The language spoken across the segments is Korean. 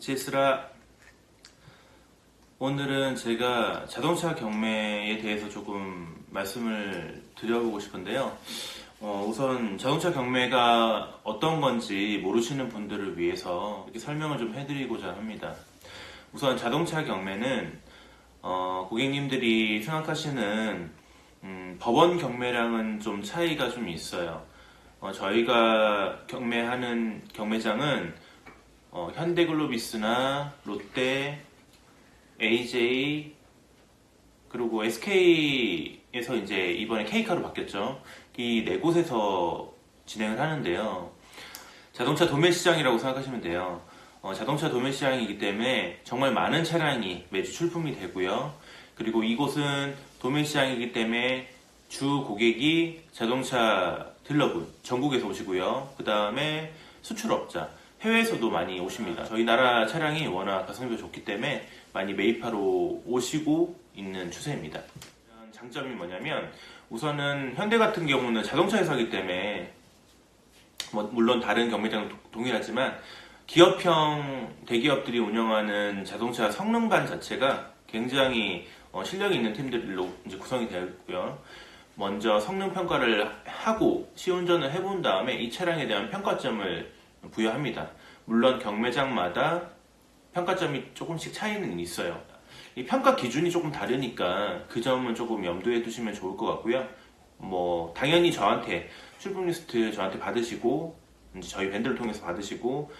GS라 오늘은 제가 자동차 경매에 대해서 조금 말씀을 드려보고 싶은데요. 어, 우선 자동차 경매가 어떤 건지 모르시는 분들을 위해서 이렇게 설명을 좀 해드리고자 합니다. 우선 자동차 경매는 어, 고객님들이 생각하시는 음, 법원 경매랑은 좀 차이가 좀 있어요. 어, 저희가 경매하는 경매장은 어, 현대글로비스나 롯데, AJ 그리고 SK에서 이제 이번에 K카로 바뀌었죠. 이 네 곳에서 진행을 하는데요. 자동차 도매 시장이라고 생각하시면 돼요. 어, 자동차 도매 시장이기 때문에 정말 많은 차량이 매주 출품이 되고요. 그리고 이곳은 도매 시장이기 때문에 주 고객이 자동차 딜러분 전국에서 오시고요. 그 다음에 수출업자 해외에서도 많이 오십니다. 저희 나라 차량이 워낙 가성비가 좋기 때문에 많이 매입하러 오시고 있는 추세입니다. 장점이 뭐냐면 우선은 현대 같은 경우는 자동차 회사이기 때문에 뭐 물론 다른 경매장 동일하지만 기업형 대기업들이 운영하는 자동차 성능반 자체가 굉장히 어, 실력 있는 팀들로 이제 구성이 되어 있고요. 먼저 성능 평가를 하고 시운전을 해본 다음에 이 차량에 대한 평가점을 부여합니다. 물론 경매장마다 평가점이 조금씩 차이는 있어요. 이 평가 기준이 조금 다르니까 그 점은 조금 염두에 두시면 좋을 것 같고요. 뭐 당연히 저한테 출품 리스트 저한테 받으시고 저희 밴드를 통해서 받으시고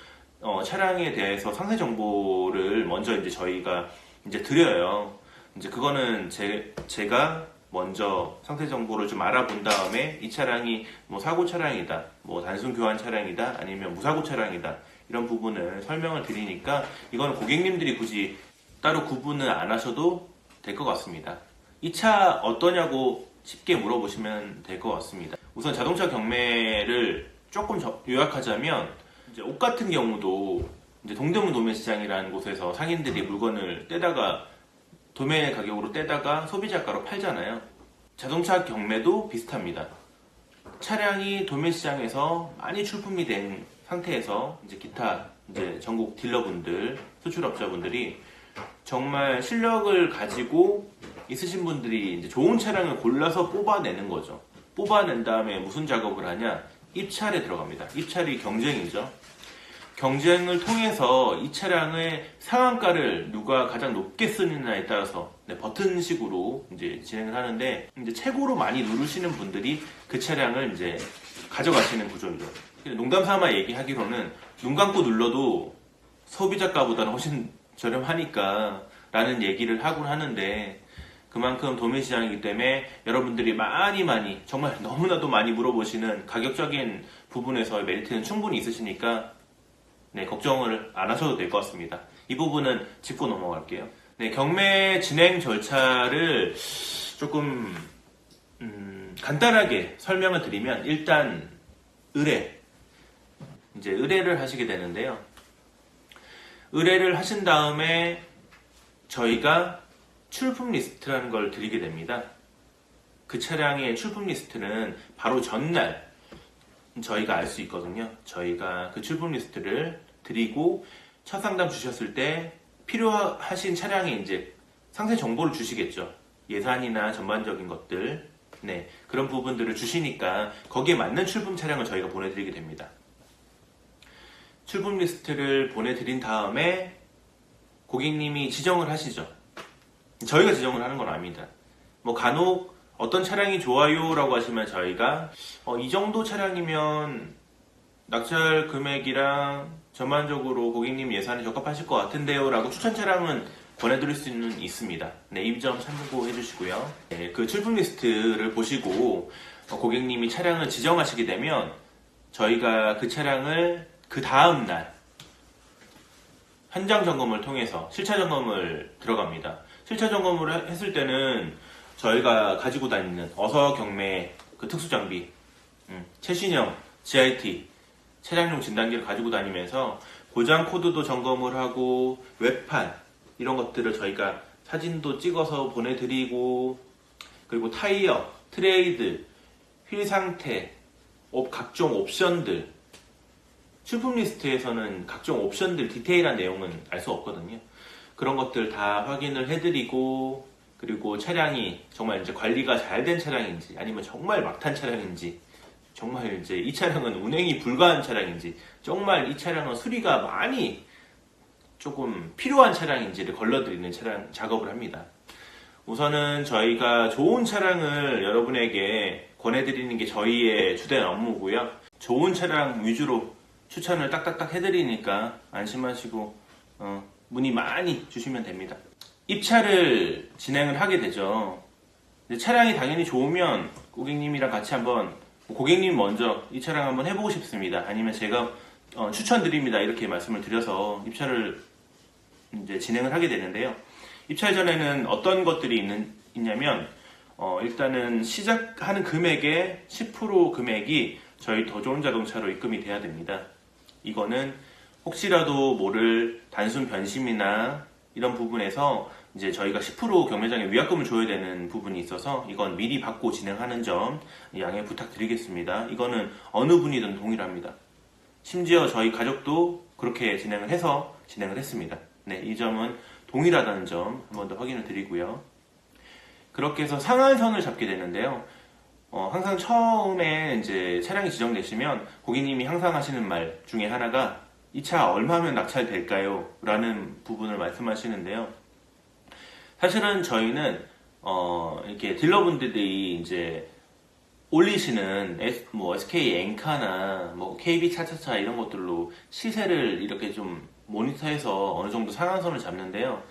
어, 차량에 대해서 상세 정보를 먼저 이제 저희가 이제 드려요. 이제 그거는 제 제가 먼저 상세 정보를 좀 알아본 다음에 이 차량이 뭐 사고 차량이다, 뭐 단순 교환 차량이다, 아니면 무사고 차량이다 이런 부분을 설명을 드리니까 이거는 고객님들이 굳이 따로 구분을 안 하셔도 될 것 같습니다. 이 차 어떠냐고 쉽게 물어보시면 될 것 같습니다. 우선 자동차 경매를 조금 저- 요약하자면 이제 옷 같은 경우도 이제 동대문 도매시장이라는 곳에서 상인들이 물건을 떼다가 도매 가격으로 떼다가 소비자가로 팔잖아요. 자동차 경매도 비슷합니다. 차량이 도매 시장에서 많이 출품이 된 상태에서 이제 기타 이제 전국 딜러분들, 수출업자분들이 정말 실력을 가지고 있으신 분들이 이제 좋은 차량을 골라서 뽑아내는 거죠. 뽑아낸 다음에 무슨 작업을 하냐? 입찰에 들어갑니다. 입찰이 경쟁이죠. 경쟁을 통해서 이 차량의 상한가를 누가 가장 높게 쓰느냐에 따라서 네, 버튼식으로 이제 진행을 하는데 이제 최고로 많이 누르시는 분들이 그 차량을 이제 가져가시는 구조입니다. 농담 삼아 얘기하기로는 눈 감고 눌러도 소비자가보다는 훨씬 저렴하니까 라는 얘기를 하곤 하는데 그만큼 도매시장이기 때문에 여러분들이 많이 많이 정말 너무나도 많이 물어보시는 가격적인 부분에서의 메리트는 충분히 있으시니까 네, 걱정을 안 하셔도 될 것 같습니다. 이 부분은 짚고 넘어갈게요. 네, 경매 진행 절차를 조금 음, 간단하게 설명을 드리면 일단 의뢰 이제 의뢰를 하시게 되는데요. 의뢰를 하신 다음에 저희가 출품 리스트라는 걸 드리게 됩니다. 그 차량의 출품 리스트는 바로 전날 저희가 알 수 있거든요. 저희가 그 출품 리스트를 드리고 첫 상담 주셨을 때 필요하신 차량의 이제 상세 정보를 주시겠죠. 예산이나 전반적인 것들, 네 그런 부분들을 주시니까 거기에 맞는 출품 차량을 저희가 보내드리게 됩니다. 출품 리스트를 보내드린 다음에 고객님이 지정을 하시죠. 저희가 지정을 하는 건 아닙니다. 뭐 간혹 어떤 차량이 좋아요 라고 하시면 저희가 어, 이 정도 차량이면 낙찰 금액이랑 전반적으로 고객님 예산에 적합하실 것 같은데요 라고 추천 차량은 보내드릴 수는 있습니다. 네, 이 점 참고해 주시고요. 네, 그 출품 리스트를 보시고 어, 고객님이 차량을 지정하시게 되면 저희가 그 차량을 그 다음 날 현장 점검을 통해서 실차 점검을 들어갑니다. 실차 점검을 해- 했을 때는 저희가 가지고 다니는 어서 경매 그 특수 장비, 음, 최신형 GIT 차량용 진단기를 가지고 다니면서 고장 코드도 점검을 하고 웹판 이런 것들을 저희가 사진도 찍어서 보내드리고 그리고 타이어, 트레이드, 휠 상태, 옵- 각종 옵션들 출품 리스트에서는 각종 옵션들 디테일한 내용은 알 수 없거든요. 그런 것들 다 확인을 해드리고 그리고 차량이 정말 이제 관리가 잘 된 차량인지 아니면 정말 막탄 차량인지 정말 이제 이 차량은 운행이 불가한 차량인지 정말 이 차량은 수리가 많이 조금 필요한 차량인지를 걸러드리는 차량 작업을 합니다. 우선은 저희가 좋은 차량을 여러분에게 권해드리는 게 저희의 주된 업무고요. 좋은 차량 위주로 추천을 딱딱딱 해드리니까 안심하시고 어, 문의 많이 주시면 됩니다. 입차를 진행을 하게 되죠. 차량이 당연히 좋으면 고객님이랑 같이 한번 고객님 먼저 이 차량 한번 해보고 싶습니다. 아니면 제가 어, 추천드립니다. 이렇게 말씀을 드려서 입차를 이제 진행을 하게 되는데요. 입찰 전에는 어떤 것들이 있는, 있냐면 어, 일단은 시작하는 금액의 10% 금액이 저희 더 좋은 자동차로 입금이 돼야 됩니다. 이거는 혹시라도 모를 단순 변심이나 이런 부분에서 이제 저희가 10% 경매장에 위약금을 줘야 되는 부분이 있어서 이건 미리 받고 진행하는 점 양해 부탁드리겠습니다. 이거는 어느 분이든 동일합니다. 심지어 저희 가족도 그렇게 진행을 해서 진행을 했습니다. 네, 이 점은 동일하다는 점 한 번 더 확인을 드리고요. 그렇게 해서 상한선을 잡게 되는데요. 어, 항상 처음에 이제 차량이 지정되시면 고객님이 항상 하시는 말 중에 하나가 이 차 얼마면 낙찰될까요? 라는 부분을 말씀하시는데요. 사실은 저희는 어, 이렇게 딜러분들이 이제 올리시는 S, 뭐 SK 엔카나 뭐 KB 차차차 이런 것들로 시세를 이렇게 좀 모니터해서 어느 정도 상한선을 잡는데요.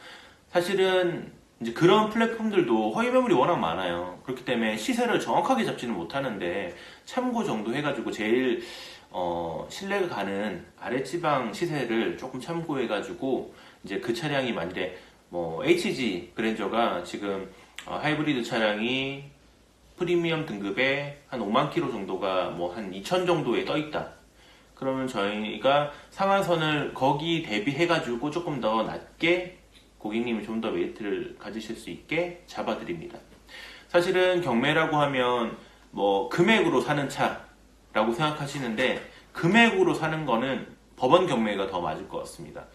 사실은 이제 그런 플랫폼들도 허위 매물이 워낙 많아요. 그렇기 때문에 시세를 정확하게 잡지는 못하는데 참고 정도 해가지고 제일 어, 신뢰가 가는 아랫지방 시세를 조금 참고해가지고 이제 그 차량이 만약에 뭐 HG 그랜저가 지금 어, 하이브리드 차량이 프리미엄 등급에 한 5만 킬로 정도가 뭐 한 2천 정도에 떠 있다. 그러면 저희가 상한선을 거기 대비해 가지고 조금 더 낮게 고객님이 좀 더 메리트를 가지실 수 있게 잡아드립니다. 사실은 경매라고 하면 뭐 금액으로 사는 차라고 생각하시는데 금액으로 사는 거는 법원 경매가 더 맞을 것 같습니다.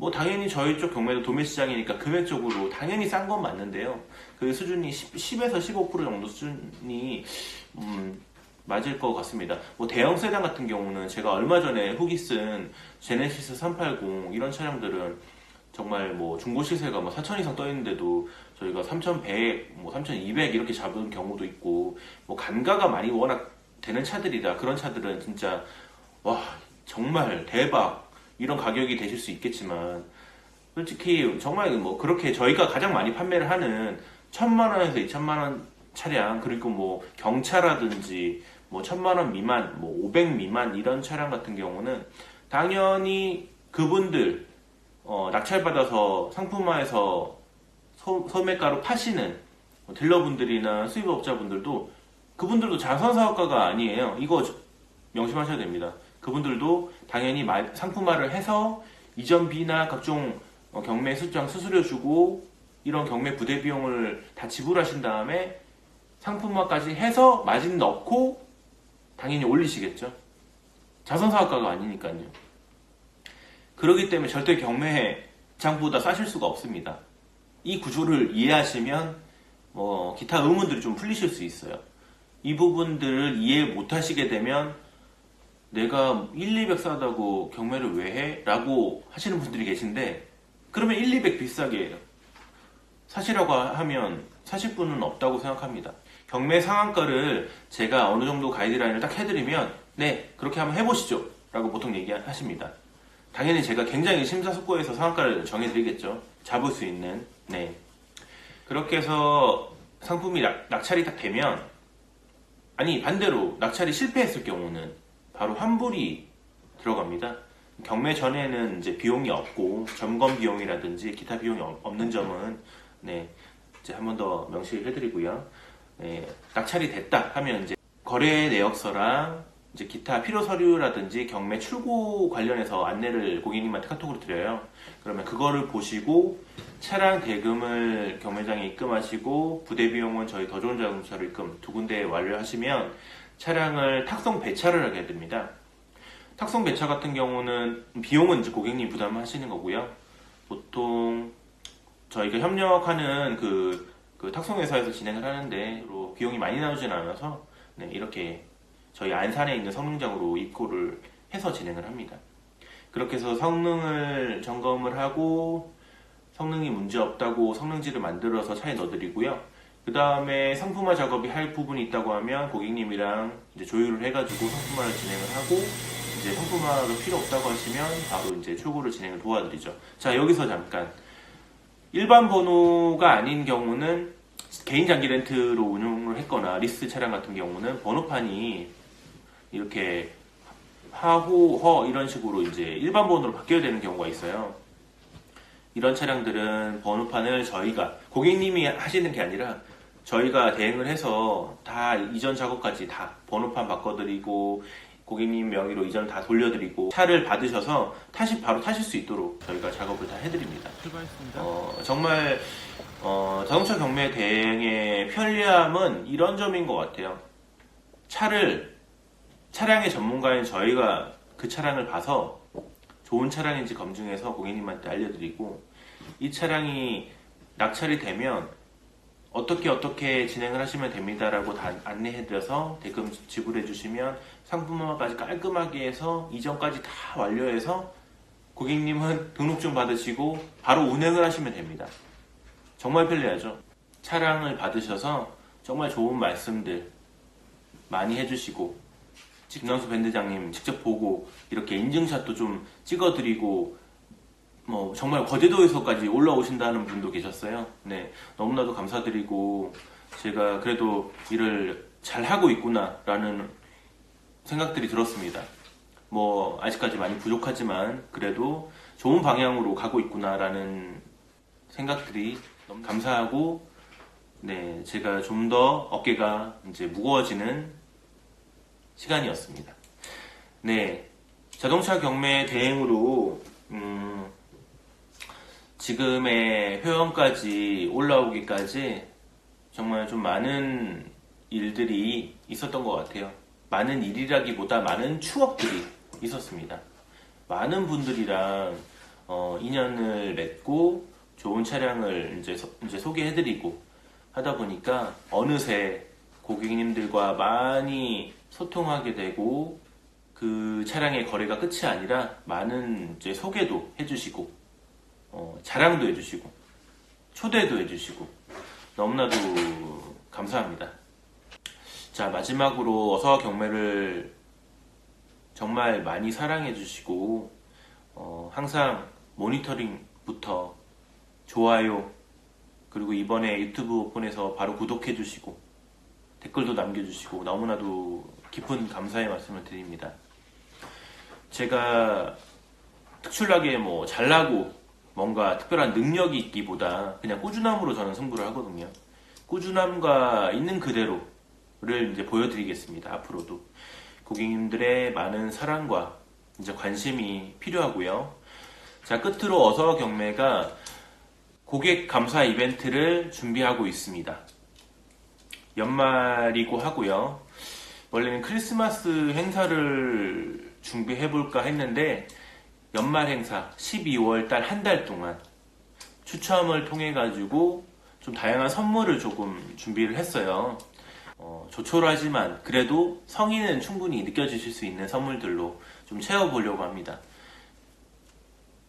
뭐 당연히 저희 쪽 경매도 도매 시장이니까 금액적으로 당연히 싼 건 맞는데요. 그 수준이 10, 에서 15% 정도 수준이 음, 맞을 것 같습니다. 뭐 대형 세단 같은 경우는 제가 얼마 전에 후기 쓴 제네시스 380 이런 차량들은 정말 뭐 중고 시세가 뭐 4천 이상 떠 있는데도 저희가 3,100, 뭐 3,200 이렇게 잡은 경우도 있고 뭐 간가가 많이 워낙 되는 차들이라 그런 차들은 진짜 와 정말 대박 이런 가격이 되실 수 있겠지만 솔직히 정말 뭐 그렇게 저희가 가장 많이 판매를 하는 천만 원에서 이천만 원 차량 그리고 뭐 경차라든지 뭐 천만 원 미만, 뭐500 미만 이런 차량 같은 경우는 당연히 그분들 어, 낙찰받아서 상품화해서 소, 소매가로 파시는 뭐 딜러분들이나 수입업자분들도 그분들도 자선 사업가가 아니에요. 이거 명심하셔야 됩니다. 그분들도 당연히 상품화를 해서 이전비나 각종 어, 경매 수장 수수료 주고 이런 경매 부대 비용을 다 지불하신 다음에 상품화까지 해서 마진 넣고 당연히 올리시겠죠. 자선사업가가 아니니까요. 그러기 때문에 절대 경매 장보다 싸실 수가 없습니다. 이 구조를 이해하시면 뭐 기타 의문들이 좀 풀리실 수 있어요. 이 부분들을 이해 못 하시게 되면 내가 1, 200 싸다고 경매를 왜 해? 라고 하시는 분들이 계신데 그러면 1, 200 비싸게. 사시라고 하면 사실 분은 없다고 생각합니다. 경매 상한가를 제가 어느 정도 가이드라인을 딱 해드리면 네 그렇게 한번 해보시죠 라고 보통 얘기하십니다. 당연히 제가 굉장히 심사숙고해서 상한가를 정해드리겠죠. 잡을 수 있는 네 그렇게 해서 상품이 낙, 낙찰이 딱 되면 아니 반대로 낙찰이 실패했을 경우는 바로 환불이 들어갑니다. 경매 전에는 이제 비용이 없고 점검 비용이라든지 기타 비용이 없는 점은 네 이제 한 번 더 명시해드리고요. 네, 낙찰이 됐다 하면 이제 거래 내역서랑 이제 기타 필요 서류라든지 경매 출고 관련해서 안내를 고객님한테 카톡으로 드려요. 그러면 그거를 보시고 차량 대금을 경매장에 입금하시고 부대 비용은 저희 더 좋은 자동차로 입금 두 군데 완료하시면 차량을 탁송 배차를 하게 됩니다. 탁송 배차 같은 경우는 비용은 이제 고객님 부담하시는 거고요. 보통 저희가 협력하는 그, 그 탁송회사에서 진행을 하는데 로 비용이 많이 나오지는 않아서 네, 이렇게 저희 안산에 있는 성능장으로 입고를 해서 진행을 합니다. 그렇게 해서 성능을 점검을 하고 성능이 문제 없다고 성능지를 만들어서 차에 넣어드리고요. 그 다음에 상품화 작업이 할 부분이 있다고 하면 고객님이랑 이제 조율을 해가지고 상품화를 진행을 하고 이제 상품화가 필요 없다고 하시면 바로 이제 출고를 진행을 도와드리죠. 자 여기서 잠깐 일반 번호가 아닌 경우는 개인 장기 렌트로 운영을 했거나 리스 차량 같은 경우는 번호판이 이렇게 하호, 허 이런 식으로 이제 일반 번호로 바뀌어야 되는 경우가 있어요. 이런 차량들은 번호판을 저희가 고객님이 하시는 게 아니라 저희가 대행을 해서 다 이전 작업까지 다 번호판 바꿔드리고 고객님 명의로 이전 다 돌려드리고 차를 받으셔서 타시 바로 타실 수 있도록 저희가 작업을 다 해드립니다. 출발했습니다. 어, 정말 어, 자동차 경매 대행의 편리함은 이런 점인 것 같아요. 차를 차량의 전문가인 저희가 그 차량을 봐서 좋은 차량인지 검증해서 고객님한테 알려드리고 이 차량이 낙찰이 되면 어떻게 어떻게 진행을 하시면 됩니다라고 다 안내해드려서 대금 지불해 주시면 상품화까지 깔끔하게 해서 이전까지 다 완료해서 고객님은 등록증 받으시고 바로 운행을 하시면 됩니다. 정말 편리하죠. 차량을 받으셔서 정말 좋은 말씀들 많이 해주시고 김남수 밴드장님 직접 보고 이렇게 인증샷도 좀 찍어드리고 뭐 정말 거제도에서까지 올라오신다는 분도 계셨어요. 네, 너무나도 감사드리고 제가 그래도 일을 잘 하고 있구나라는 생각들이 들었습니다. 뭐 아직까지 많이 부족하지만 그래도 좋은 방향으로 가고 있구나라는 생각들이 너무 감사하고 네 제가 좀 더 어깨가 이제 무거워지는 시간이었습니다. 네 자동차 경매 대행으로 음, 지금의 회원까지 올라오기까지 정말 좀 많은 일들이 있었던 것 같아요. 많은 일이라기보다 많은 추억들이 있었습니다. 많은 분들이랑 어, 인연을 맺고 좋은 차량을 이제, 소- 이제 소개해드리고 하다 보니까 어느새 고객님들과 많이 소통하게 되고 그 차량의 거래가 끝이 아니라 많은 이제 소개도 해주시고 어, 자랑도 해주시고 초대도 해주시고 너무나도 감사합니다. 자 마지막으로 어서 경매를 정말 많이 사랑해 주시고 어, 항상 모니터링부터 좋아요 그리고 이번에 유튜브 오픈해서 바로 구독해 주시고 댓글도 남겨주시고 너무나도 깊은 감사의 말씀을 드립니다. 제가 특출나게 뭐 잘나고 뭔가 특별한 능력이 있기보다 그냥 꾸준함으로 저는 승부를 하거든요. 꾸준함과 있는 그대로를 이제 보여드리겠습니다. 앞으로도 고객님들의 많은 사랑과 이제 관심이 필요하고요. 자 끝으로 어서 경매가 고객 감사 이벤트를 준비하고 있습니다. 연말이고 하고요. 원래는 크리스마스 행사를 준비해 볼까 했는데 연말 행사 12월 달 한 달 동안 추첨을 통해 가지고 좀 다양한 선물을 조금 준비를 했어요. 어, 조촐하지만 그래도 성의는 충분히 느껴지실 수 있는 선물들로 좀 채워보려고 합니다.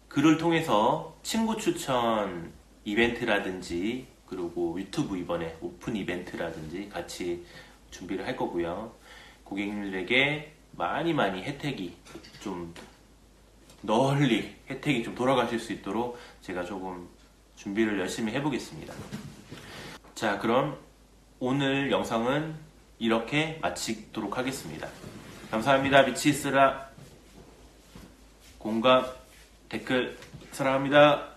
글을 통해서 친구 추천 이벤트라든지 그리고 유튜브 이번에 오픈 이벤트라든지 같이 준비를 할 거고요. 고객님들에게 많이 많이 혜택이 좀 널리 혜택이 좀 돌아가실 수 있도록 제가 조금 준비를 열심히 해보겠습니다. 자, 그럼 오늘 영상은 이렇게 마치도록 하겠습니다. 감사합니다. 미치스라 공감 댓글 사랑합니다.